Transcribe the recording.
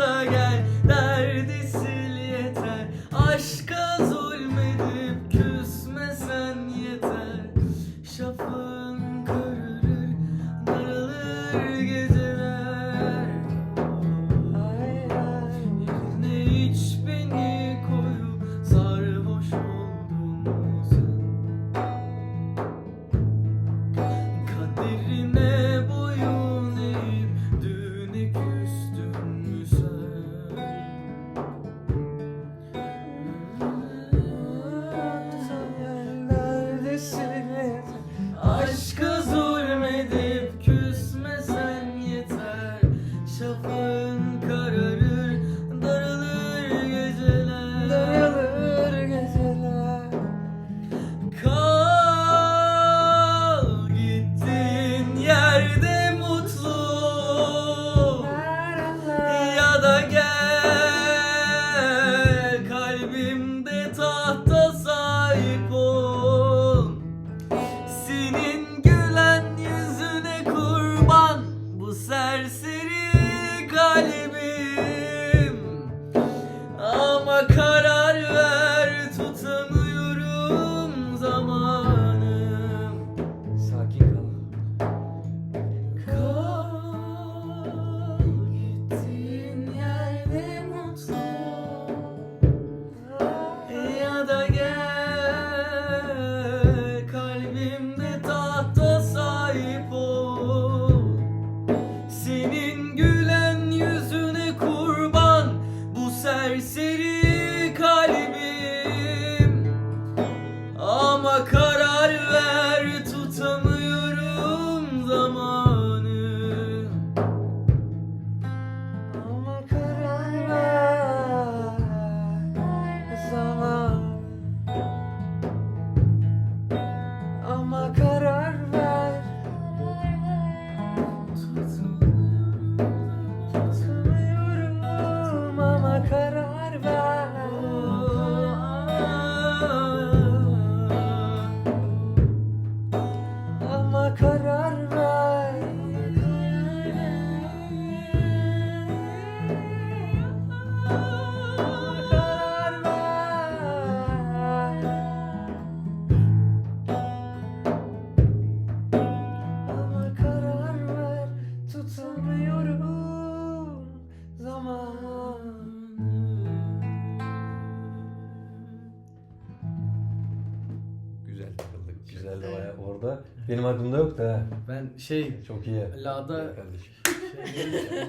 again. school. serseri kalbim. Ama karar ver tutamıyorum zamanım Sakin kal. Kal gittiğin yerde mutlu Ya da gel kalbimde taht karar ver. Karar ver. Ama karar zaman. Güzel takıldık. Güzel de bayağı orada. Benim aklımda yoktu ha. Ben şey Çok iyi. La'da kardeşim. şey